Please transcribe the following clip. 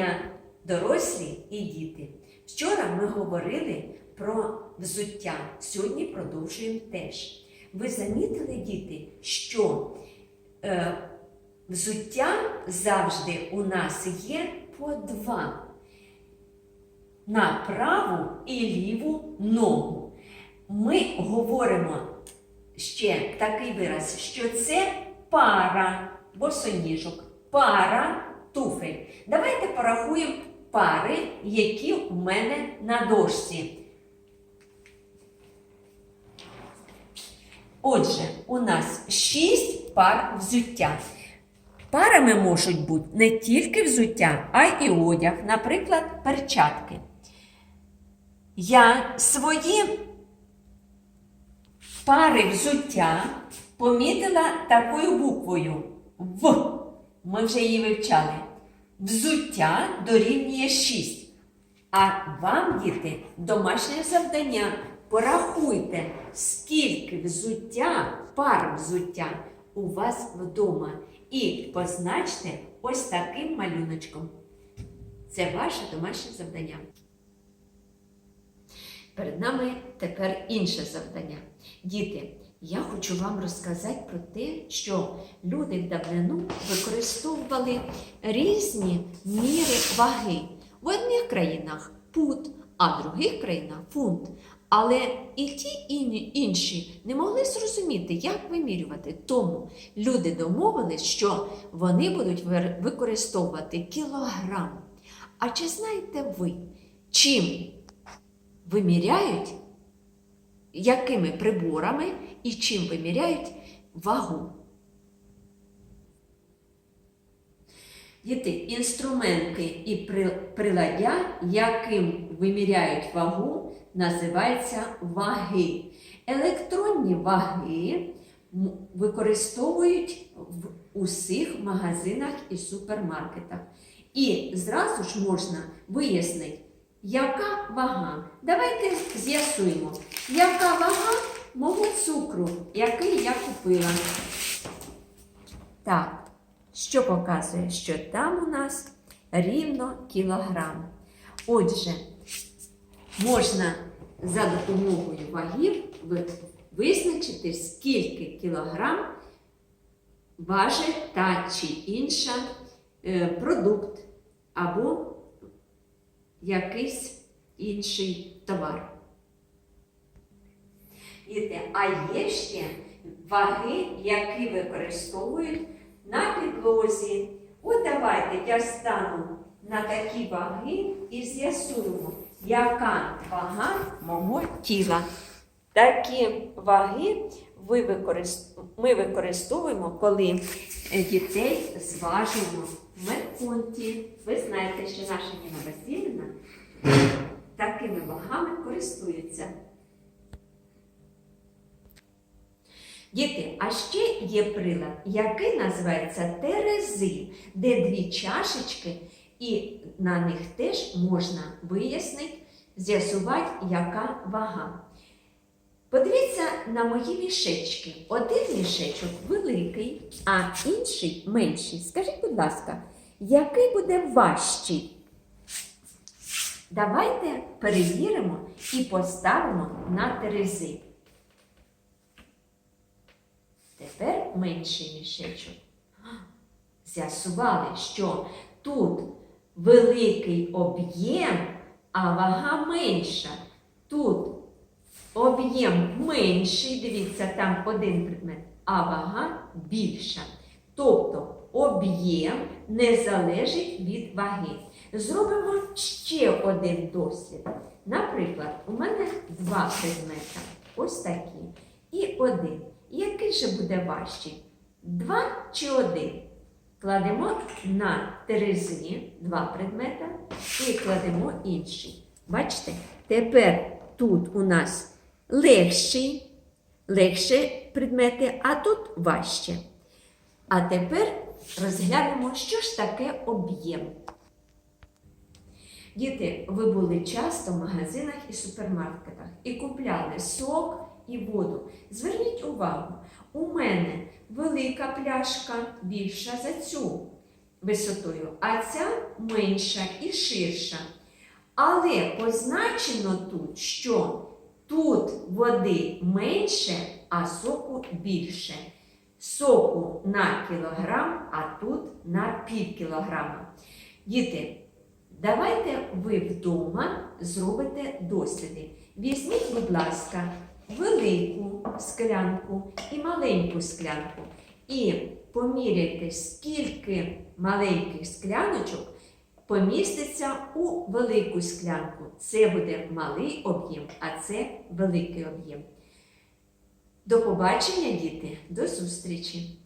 дня, дорослі і діти. Вчора ми говорили про взуття, сьогодні продовжуємо теж. Ви замітили, діти, що е, взуття завжди у нас є по два. На праву і ліву ногу. Ми говоримо ще такий вираз, що це пара босоніжок, пара туфель. Давайте порахуємо пари, які у мене на дошці. Отже, у нас шість пар взуття. Парами можуть бути не тільки взуття, а й одяг, наприклад, перчатки. Я свої пари взуття помітила такою буквою В. Ми вже її вивчали. Взуття дорівнює 6. А вам, діти, домашнє завдання. Порахуйте, скільки взуття, пар взуття у вас вдома. І позначте ось таким малюночком. Це ваше домашнє завдання. Перед нами тепер інше завдання. Діти, я хочу вам розказати про те, що люди в давнину використовували різні міри ваги. В одних країнах пут, а в других країнах фунт. Але і ті і інші не могли зрозуміти, як вимірювати. Тому люди домовились, що вони будуть використовувати кілограм. А чи знаєте ви, чим виміряють, якими приборами і чим виміряють вагу? Діти, інструменти і при- приладдя, яким виміряють вагу, називаються ваги. Електронні ваги використовують в усіх магазинах і супермаркетах. І зразу ж можна вияснити, яка вага. Давайте з'ясуємо, яка вага мого цукру, який я купила. Так, що показує, що там у нас рівно кілограм. Отже, можна за допомогою вагів визначити, скільки кілограм важить та чи інша е, продукт або якийсь інший товар. Діти, а є ще ваги, які використовують на підлозі. От давайте я стану на такі ваги і з'ясуємо, яка вага мого тіла. Такі ваги ми використовуємо, коли е, дітей зважуємо в медпункті. Ви знаєте, що наша Ніна Васильівна такими вагами користується. Діти, а ще є прилад, який називається терези, де дві чашечки, і на них теж можна вияснити, з'ясувати, яка вага. Подивіться на мої мішечки. Один мішечок великий, а інший менший. Скажіть, будь ласка, який буде важчий? Давайте перевіримо і поставимо на терези. Тепер менший мішечок. З'ясували, що тут великий об'єм, а вага менша. Тут об'єм менший, дивіться, там один предмет, а вага більша. Тобто об'єм не залежить від ваги. Зробимо ще один дослід. Наприклад, у мене два предмета. Ось такі. І один. Який же буде важчий? Два чи один? Кладемо на терезині два предмета і кладемо інший. Бачите? Тепер тут у нас легший, легші предмети, а тут важче. А тепер розглянемо, що ж таке об'єм. Діти, ви були часто в магазинах і супермаркетах і купляли сок і воду. Зверніть увагу, у мене велика пляшка більша за цю висотою, а ця менша і ширша. Але позначено тут, що тут води менше, а соку більше. Соку на кілограм, а тут на пів кілограма. Діти, давайте ви вдома зробите досліди. Візьміть, будь ласка, велику склянку і маленьку склянку. І поміряйте, скільки маленьких скляночок поміститься у велику склянку. Це буде малий об'єм, а це великий об'єм. До побачення, діти, до зустрічі!